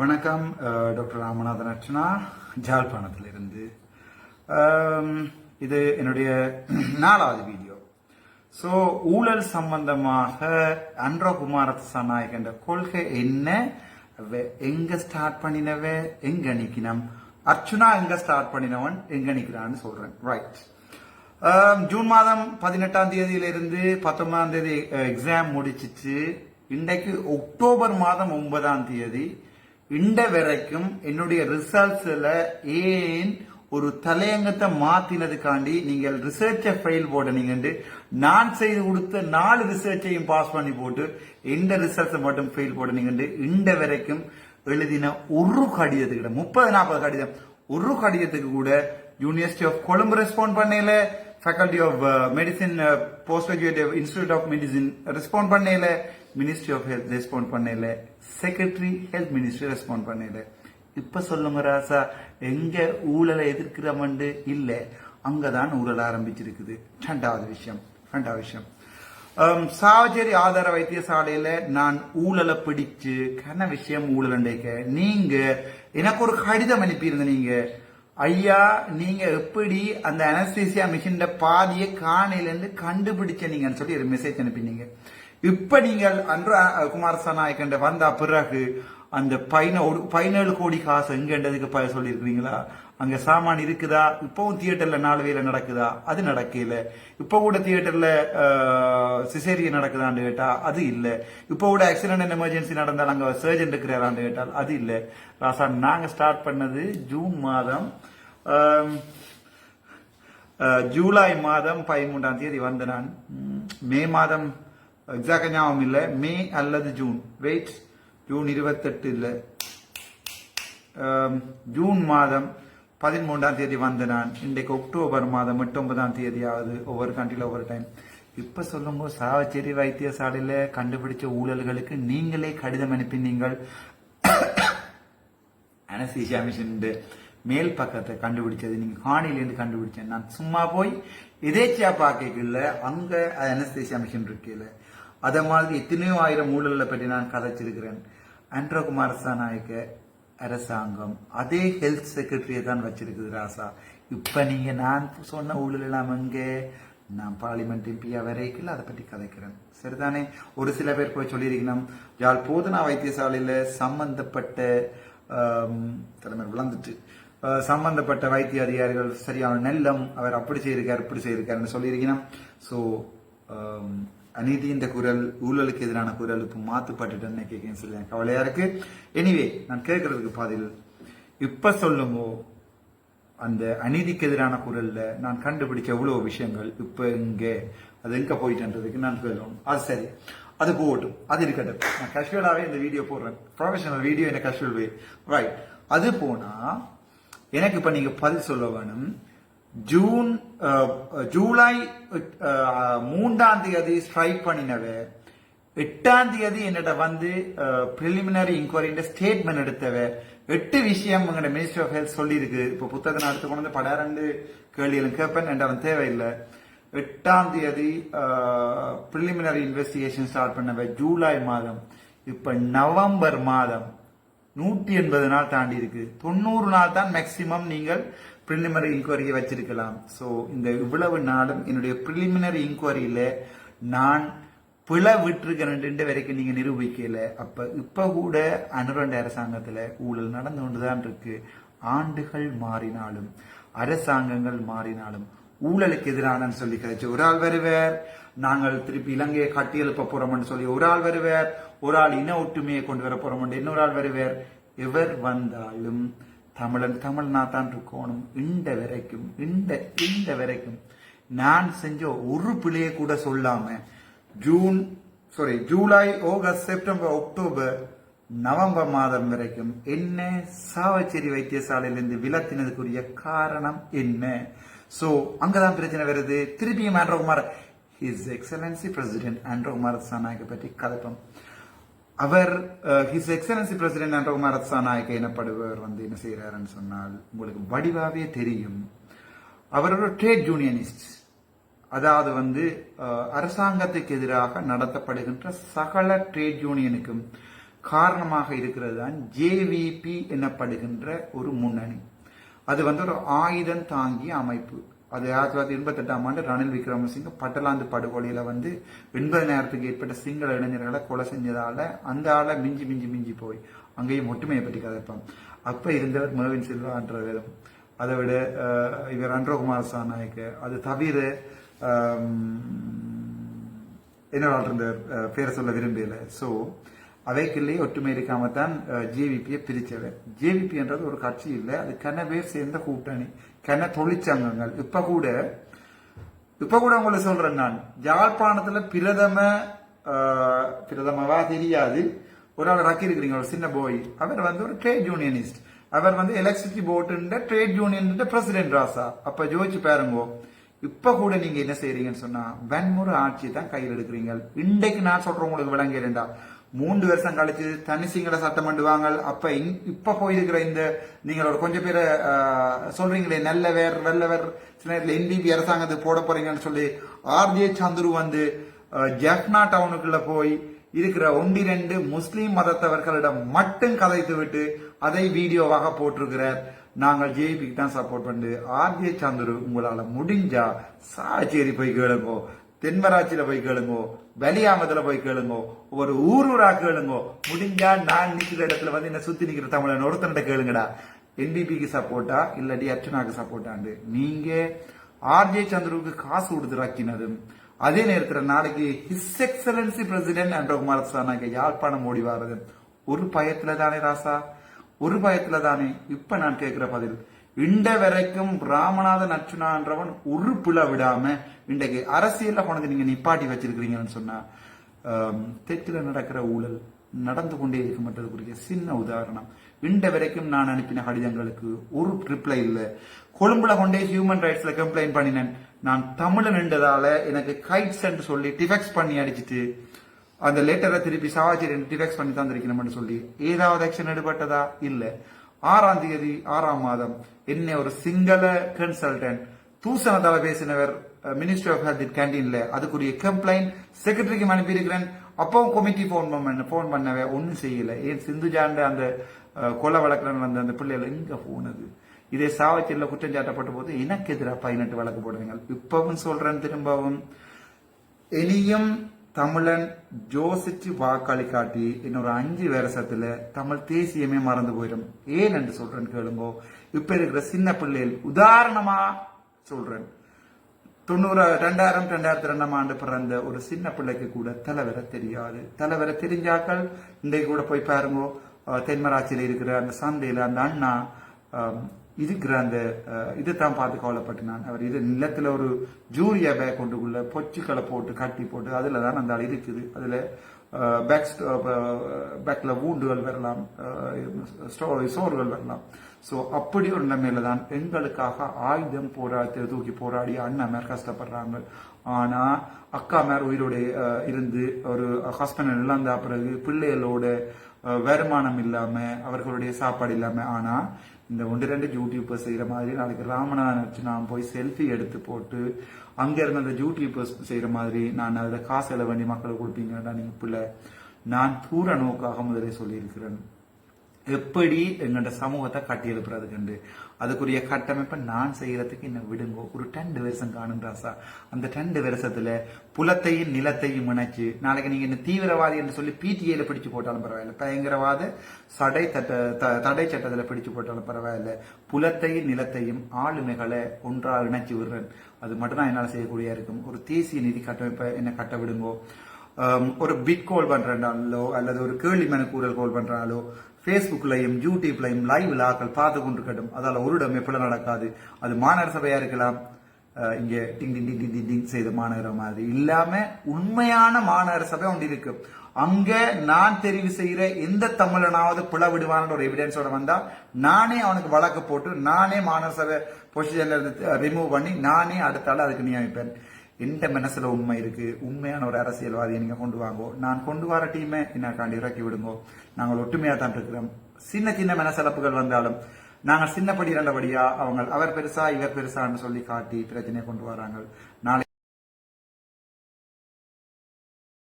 வணக்கம் டாக்டர் ராமநாதன் அர்ச்சனா ஜாழ்ப்பாணத்திலிருந்து. இது என்னுடைய நாலாவது வீடியோ. ஸோ ஊழல் சம்பந்தமாக அன்றோ குமாரசாநாயக் என்ற கொள்கை என்ன? எங்க ஸ்டார்ட் பண்ணினவ? எங்க நிக்கணும் அர்ச்சுனா எங்க ஸ்டார்ட் பண்ணினவன்? எங்க நிக்கிறான்னு சொல்றேன். ரைட் ஜூன் மாதம் பதினெட்டாம் தேதியிலிருந்து பத்தொன்பதாம் தேதி எக்ஸாம் முடிச்சிச்சு. இன்றைக்கு அக்டோபர் மாதம் ஒன்பதாம் தேதி. இந்த வரைக்கும் என்னுடைய ரிசல்ட்ஸில் ஏன் ஒரு தலையங்கத்தை மாத்தினதுக்காண்டி நீங்கள் ரிசர்ச்சை ஃபெயில் போடனீங்கன்னு நான் செய்து கொடுத்த நாலு ரிசர்ச்சையும் பாஸ் பண்ணி போட்டு இந்த ரிசல்ட்ஸை மட்டும் ஃபெயில் போடனீங்கண்டு இந்த வரைக்கும் எழுதின ஒரு கடிதத்துக்கு முப்பது நாற்பது கடிதம் ஒரு கடிதத்துக்கு கூட யூனிவர்சிட்டி ஆஃப் கொழும்பு ரெஸ்பாண்ட் பண்ணல faculty of medicine post graduate institute of medicine respond பண்ணல மினிஸ்ட்ரி ஆஃப் ஹெல்த் ரெஸ்பாண்ட் பண்ணல. செக்ரட்டரி ஹெல்த் மினிஸ்ட்ரி ரெஸ்பாண்ட் பண்ணல. இப்ப சொல்லுங்க ராசா எங்க ஊழலை எதிர்க்கிறவண்டு இல்ல. அங்கதான் ஊழல் ஆரம்பிச்சிருக்குது. ரெண்டாவது விஷயம். ரெண்டாவது விஷயம். ஆம், சாவச்சேரி ஆதார வைத்தியசாலையில நான் ஊழலை பிடிச்சு கன விஷயம் ஊழல் நீங்க எனக்கு ஒரு கடிதம் அனுப்பியிருந்த நீங்க. ஐயா நீங்க எப்படி அந்த அனஸ்தீசியா மிஷின் பாதியை காணையில இருந்து கண்டுபிடிச்ச நீங்கன்னு சொல்லி ஒரு மெசேஜ் அனுப்பினீங்க. இப்ப நீங்கள் அன்று குமாரசாநாயக்கண்ட வந்த பிறகு அந்த பதினோடு பதினேழு கோடி காசு எங்கன்றதுக்கு ப சொல்லியிருக்கிறீங்களா? அங்க சாமான் இருக்குதா? இப்பவும் தியேட்டர்ல நாலு வேலை நடக்குதா? அது நடக்கல. இப்ப கூட தியேட்டர்ல சிசேரிய நடக்குதான்னு கேட்டா அது இல்ல. இப்ப கூட ஆக்சிடென்ட் அண்ட் எமர்ஜென்சி நடந்தால் அங்க சர்ஜன் இருக்கிறாரான்னு கேட்டால் அது இல்ல. ராசா நாங்க ஸ்டார்ட் பண்ணது ஜூன் மாதம் ஜூலை மாதம் பதிமூன்றாம் தேதி வந்த நான். மே மாதம் எக்ஸாக்ட் ஞாபகம் இல்லை. மே அல்லது ஜூன். வெயிட் ஜூன் இருபத்தெட்டு இல்லை. ஜூன் மாதம் பதிமூன்றாம் தேதி வந்த நான். இன்றைக்கு அக்டோபர் மாதம் எட்டொன்பதாம் ஆகுது ஒவ்வொரு கண்ட்ரியில் ஒவ்வொரு டைம் இப்ப சொல்லும்போது சாவச்சேரி வைத்தியசாலையில கண்டுபிடிச்ச ஊழல்களுக்கு நீங்களே கடிதம் அனுப்பினீங்கள். அனஸ்தீசியா மிஷின் மேல் பக்கத்தை கண்டுபிடிச்சது. நீங்க காணிலேருந்து கண்டுபிடிச்சேன். நான் சும்மா போய் எதேச்சியா பார்க்கல அங்க அனஸ்தீசியா மிஷின் இருக்கல அதை மாதிரி எத்தனையோ ஆயிரம் ஊழல்களை பற்றி நான் கதைச்சிருக்கிறேன். அன்ட்ரகுமார் நாயக்க அரசாங்கம் அதே ஹெல்த் செக்ரட்டரியை தான் வச்சிருக்குது ராசா. இப்போ நீங்கள் நான் சொன்ன ஊழல் எல்லாம் எங்கே? நான் பார்லிமெண்ட் எம்பியாக வரைக்கும் அதை பற்றி கதைக்கிறேன். சரிதானே? ஒரு சில பேர் போய் சொல்லியிருக்கணும். யாழ் போதனா வைத்தியசாலையில் சம்பந்தப்பட்ட தலைமை விளந்துட்டு சம்பந்தப்பட்ட வைத்திய அதிகாரிகள் சரியான நெல்லம் அவர் அப்படி செய்திருக்கார் இப்படி செய்திருக்காருன்னு சொல்லியிருக்கணும். ஸோ அநீதி இந்த குரல் ஊழலுக்கு எதிரான குரல் இப்போ மாத்துப்பட்டுட்டேன்னு கேட்க சொல்லி கவலையா இருக்கு. எனிவே நான் கேட்கறதுக்கு பதில் இப்ப சொல்லுமோ அந்த அநீதிக்கு எதிரான குரல்ல நான் கண்டுபிடிச்ச எவ்வளவு விஷயங்கள் இப்ப இங்க அது எங்க போயிட்டுன்றதுக்கு நான் சொல்லணும் அது சரி. அது போகட்டும். அது இருக்கட்டும். நான் கஷுவலாகவே இந்த வீடியோ போடுறேன். ப்ரொஃபஷனல் வீடியோ என்ன கஷுவல் வே ரைட் அது போனா எனக்கு இப்ப நீங்க பதில் சொல்ல வேணும். ஜூன் ஜூலை மூன்றாம் தேதி ஸ்ட்ரைக் பண்ணினவ எட்டாம் தேதி என்னிட வந்து ப்ரிலிமினரி இன்கொயரின்ற ஸ்டேட்மெண்ட் எடுத்தவ எட்டு விஷயம் எங்கட மினிஸ்ட்ரி ஆஃப் ஹெல்த் சொல்லியிருக்கு இப்போ புத்தகம் எடுத்து கொண்டு வந்து படாரண்டு கேள்விகளும் கேட்பேன் என்ற அவன் தேவையில்லை. எட்டாம் தேதி ப்ரிலிமினரி இன்வெஸ்டிகேஷன் ஸ்டார்ட் பண்ணவ ஜூலை மாதம். இப்ப நவம்பர் மாதம். நூற்றி எண்பது நாள் தாண்டி இருக்கு தொண்ணூறு நாள் தான் மேக்சிமம் நீங்கள் ப்ரிலிமினரி இன்கொயரியை வச்சிருக்கலாம். ஸோ இந்த இவ்வளவு நாளும் என்னுடைய ப்ரிலிமினரி இன்கொயரியில நான் பிழை விட்டுருக்கிறேன் வரைக்கும் நீங்க நிரூபிக்கல. அப்ப இப்ப கூட அனுரண்ட அரசாங்கத்துல ஊழல் நடந்து கொண்டுதான் இருக்கு. ஆண்டுகள் மாறினாலும் அரசாங்கங்கள் மாறினாலும் ஊழலுக்கு எதிரானன்னு சொல்லி கிடைச்சு ஒரு ஆள் வருவார் நாங்கள் திருப்பி இலங்கையை கட்டி எழுப்ப போறோம்னு சொல்லி ஒரு ஆள் வருவார் ஒரு ஆள் இன ஒற்றுமையை கொண்டு வர போறோம் இன்னொரு ஆள் வருவார். எவர் வந்தாலும் தமிழன் தமிழ்னா தான் இருக்கணும் இந்த வரைக்கும் இந்த இந்த வரைக்கும் நான் செஞ்ச ஒரு பிள்ளையை கூட சொல்லாம June sorry July August September October November மாதம் வரைக்கும் என்ன சாவச்சேரி வைத்தியசாலையிலிருந்து விலத்தினதுக்குரிய காரணம் என்ன? சோ அங்கதான் பிரச்சனை வருது. திருப்பியும் ஆண்ட்ரோகுமார் ஹிஸ் எக்ஸலன்சி பிரசிடென்ட் ஆண்ட்ரோகுமார் சாநாயக்க பற்றி கலப்பம். அவர் ஹிஸ் எக்ஸலன்சி பிரசிடென்ட் ஆண்ட்ரோகுமார் சாநாயக்க எனப்படுபவர் வந்து என்ன செய்யறாருன்னு சொன்னால் உங்களுக்கு வடிவாவே தெரியும். அவர் ஒரு ட்ரேட் யூனியனிஸ்ட் அதாவது வந்து அரசாங்கத்துக்கு எதிராக நடத்தப்படுகின்ற சகல ட்ரேட் யூனியனுக்கும் காரணமாக இருக்கிறது தான் ஜேவிபி எனப்படுகின்ற ஒரு முன்னணி. அது வந்து ஒரு ஆயுதம் தாங்கிய அமைப்பு. அது ஆயிரத்தி தொள்ளாயிரத்தி எண்பத்தெட்டாம் ஆண்டு ரணில் விக்ரமசிங்க பட்டலாந்து படுகொலையில வந்து எண்பதாயிரத்துக்கு ஏற்பட்ட சிங்கள இளைஞர்களை கொலை செஞ்சதால அந்த ஆளை மிஞ்சி மிஞ்சி மிஞ்சி போய் அங்கேயும் ஒற்றுமையை பற்றி கதைப்பான். அப்ப இருந்தவர் மேவின் சில்வான்ற விதம் அதை விட இவர் அன்றகுமார் சாநாயக்கு அது தவிர என்னோட இருந்தவர் பேரை சொல்ல விரும்பல. ஸோ அவைக்குள்ளேயே ஒற்றுமை இருக்காம தான் ஜேவிபியை பிரிச்சவர் ஜேவிபி என்றது ஒரு கட்சி இல்லை அது கன பேர் சேர்ந்த கூட்டணி. கன தொழிற்சங்கங்கள். இப்ப கூட இப்ப கூட உங்களுக்கு சொல்றேன் நான். யாழ்ப்பாணத்துல பிரதம பிரதமவா தெரியாது. ஒரு ஆள் ரக்கி இருக்கிறீங்க ஒரு சின்ன போய் அவர் வந்து ஒரு ட்ரேட் யூனியனிஸ்ட் அவர் வந்து எலக்ட்ரிசிட்டி போர்டுன்ற ட்ரேட் யூனியன் பிரசிடென்ட் ராசா. அப்ப ஜோதிச்சு பாருங்கோ. இப்ப கூட நீங்க என்ன செய்யறீங்கன்னு சொன்னா வன்முறை ஆட்சி தான் கையில் எடுக்கிறீங்க. இன்றைக்கு நான் சொல்றேன் உங்களுக்கு விளங்கிறேன்டா மூன்று வருஷம் கழிச்சு தனி சிங்கள சட்டம் பண்ணுவாங்க அப்ப இங்- இப்ப போயிருக்கிற இந்த நீங்கள் ஒரு கொஞ்சம் பேரை ஆஹ், சொல்றீங்களே நல்லவர் நல்லவர் சில நேரத்தில் என்பிபி அரசாங்கத்துக்கு போட போறீங்கன்னு சொல்லி ஆர்ஜே சந்துரு வந்து ஜெஃப்னா டவுனுக்குள்ள போய் இருக்கிற ஒன்றி ரெண்டு முஸ்லீம் மதத்தவர்களிடம் மட்டும் கதைத்து விட்டு அதை வீடியோவாக போட்டிருக்கிறார். நாங்கள் ஜேபிக்கு தான் சப்போர்ட் பண்ணு ஆர்ஜே சந்துரு உங்களால் முடிஞ்சா சாச்சேரி போய் கேளுங்கோ. தென்மராட்சியில் போய் கேளுங்கோ வெளியாமத்தில் போய் கேளுங்கோ ஒரு ஊர் ஊரா கேளுங்கோ. முடிஞ்சா நான் நிற்கிற இடத்துல வந்து என்ன சுற்றி நிற்கிற தமிழன் ஒருத்தன்ட்ட கேளுங்கடா. என்பிபிக்கு சப்போர்ட்டா இல்லாட்டி அர்ச்சனாக்கு சப்போர்ட்டாண்டு நீங்கள் ஆர்ஜே சந்திரவுக்கு காசு கொடுத்துராக்கினதும் அதே நேரத்தில் நாளைக்கு ஹிஸ் எக்ஸலன்சி பிரசிடென்ட் என்ற குமாரசாமிக்கு யாழ்ப்பாணம் ஓடி வாரது ஒரு பயத்தில் தானே ராசா? ஒரு பயத்தில் தானே? இப்போ நான் கேட்குற பதில் இண்ட வரைக்கும் ராமநாதன் அர்ச்சுனான்றவன் ஒரு பிழை விடாம இன்றைக்கு அரசியல்ல கொண்டு நீங்க நிப்பாட்டி வச்சிருக்கிறீங்கன்னு சொன்னா ஆம், தெற்குல நடக்கிற ஊழல் நடந்து கொண்டே இருக்க குறிய சின்ன உதாரணம். இண்ட வரைக்கும் நான் அனுப்பின கடிதங்களுக்கு ஒரு ரிப்ளை இல்லை. கொழும்புல கொண்டே ஹியூமன் ரைட்ஸ்ல கம்ப்ளைண்ட் பண்ணினேன். நான் தமிழன் நின்றதால எனக்கு கைட்ஸ் என்று சொல்லி டிஃபெக்ஸ் பண்ணி அடிச்சிட்டு அந்த லெட்டரை திருப்பி சாவாச்சேரி டிஃபெக்ஸ் பண்ணி தந்திருக்கணும்னு சொல்லி ஏதாவது ஆக்ஷன் எடுபட்டதா? இல்லை. ஆறாம் தேதி ஆறாம் மாதம். என்ன ஒரு சிங்கள கன்சல்டன்ட் தூசணத்தால பேசினவர் மினிஸ்டர் ஆஃப் ஹெல்த் கேன்டீன்ல அதுக்குரிய கம்ப்ளைண்ட் செக்ரட்டரிக்கு அனுப்பியிருக்கிறேன். அப்பவும் கமிட்டி போன் பண்ண போன் பண்ணவே ஒன்றும் செய்யல. ஏன் சிந்துஜாண்ட அந்த கொலை வழக்கில் வந்த அந்த பிள்ளைகள் எங்க போனது? இதே சாவச்சியில் குற்றம் சாட்டப்பட்ட போது எனக்கு எதிராக பதினெட்டு வழக்கு போடுவீங்க. இப்பவும் சொல்றேன் திரும்பவும். இனியும் தமிழன் ஜோசிச்சு வாக்காளி காட்டி இன்னொரு அஞ்சு வருஷத்துல தமிழ் தேசியமே மறந்து போயிடும். ஏன் என்று சொல்றேன் கேளுங்கோ. இப்ப இருக்கிற சின்ன பிள்ளைகள் உதாரணமா சொல்றேன். தொண்ணூறு ரெண்டாயிரம் ரெண்டாயிரத்தி ரெண்டாம் ஆண்டு பிறந்த ஒரு சின்ன பிள்ளைக்கு கூட தலைவரை தெரியாது. தலைவரை தெரிஞ்சாக்கள் இன்றைக்கு கூட போய் பாருங்கோ. அஹ், தென்மராட்சியில இருக்கிற அந்த சந்தையில அந்த அண்ணா அஹ், இருக்கிற அந்த இதைத்தான் பார்த்து கவலைப்பட்டு நான் அவர். இது நிலத்துல ஒரு ஜூரியா பேக் கொண்டுக்குள்ள பொச்சுக்களை போட்டு கட்டி போட்டு அதுல தான் அந்த ஆள் இருக்குது அதுல பேக் பேக்ல வூண்டுகள் வரலாம் அஹ், சோறுகள் வரலாம். ஸோ அப்படி ஒரு நிலைமையில தான் எங்களுக்காக ஆயுதம் போராடி தூக்கி போராடி அண்ணா மேர் கஷ்டப்படுறாங்க. ஆனா அக்கா மேர் உயிரோட இருந்து ஒரு ஹஸ்பண்ட் இழந்த பிறகு பிள்ளைகளோட வருமானம் இல்லாம அவர்களுடைய சாப்பாடு இல்லாம ஆனா இந்த ஒன்று ரெண்டு யூடியூபர்ஸ் செய்யற மாதிரி நாளைக்கு ராமநாதன் வச்சு நான் போய் செல்ஃபி எடுத்து போட்டு அங்க இருந்த அந்த யூடியூபர்ஸ் செய்யற மாதிரி நான் அதுல காசு செலவு வேண்டி மக்களை கொடுப்பீங்கடா நீங்க பிள்ளை. நான் தூர நோக்காக முதலே சொல்லியிருக்கிறேன். எப்படி எங்கள்ட சமூகத்தை கட்டி எழுப்புறது கண்டு? அதுக்குரிய கட்டமைப்பை நான் செய்யறதுக்கு என்ன விடுங்கோ. ஒரு டெண்டு வருஷம் காணும் ராசா. அந்த டெண்டு வருஷத்துல புலத்தையும் நிலத்தையும் இணைச்சு நாளைக்கு நீங்க என்ன தீவிரவாதி என்று சொல்லி பிடிஏல பிடிச்சு போட்டாலும் பரவாயில்ல. பயங்கரவாத சடை தட்ட த- தடை சட்டத்துல பிடிச்சு போட்டாலும் பரவாயில்ல. புலத்தையும் நிலத்தையும் ஆளுமைகளை ஒன்றா இணைச்சு விடுறேன். அது மட்டும் தான் என்னால் செய்யக்கூடிய இருக்கும். ஒரு தேசிய நிதி கட்டமைப்பை என்ன கட்ட விடுங்கோ. ஒரு பிட் கோல் பண்றாலோ அல்லது ஒரு கேள்வி மனு கூறல் கோல் பண்றாலோ ஃபேஸ்புக்லையும் யூடியூப்லையும் லைவ் ஆக்கள் பார்த்து கொண்டிருக்கட்டும் அதால் ஒரு இடம் எப்படி நடக்காது. அது மாநகர சபையா இருக்கலாம். இங்கே டிங் டிங் டிங் டிங் டிங் செய்த மாநகர மாதிரி. இல்லாம உண்மையான மாநகர சபை ஒன்று இருக்கு. அங்க நான் தெரிவு செய்கிற எந்த தமிழனாவது பிள விடுவான்ற ஒரு எவிடன்ஸோட வந்தா நானே அவனுக்கு வழக்கு போட்டு நானே மாநகர சபை பொசிஷன்ல இருந்து ரிமூவ் பண்ணி நானே அடுத்த ஆள் அதுக்கு நியமிப்பேன். எந்த மனசுல உண்மை இருக்கு. உண்மையான ஒரு அரசியல்வாதியை நீங்க கொண்டு வாங்கோ. நான் கொண்டு வர டீமை என்னக்காண்டி இறக்கி விடுங்கோ. நாங்கள் ஒற்றுமையா தான் இருக்கிறோம். சின்ன சின்ன மனசலப்புகள் வந்தாலும் நாங்கள் சின்னப்படி நல்லபடியா அவங்க அவர் பெருசா இவர் பெருசான்னு சொல்லி காட்டி பிரச்சனையை கொண்டு வராங்க. நாளை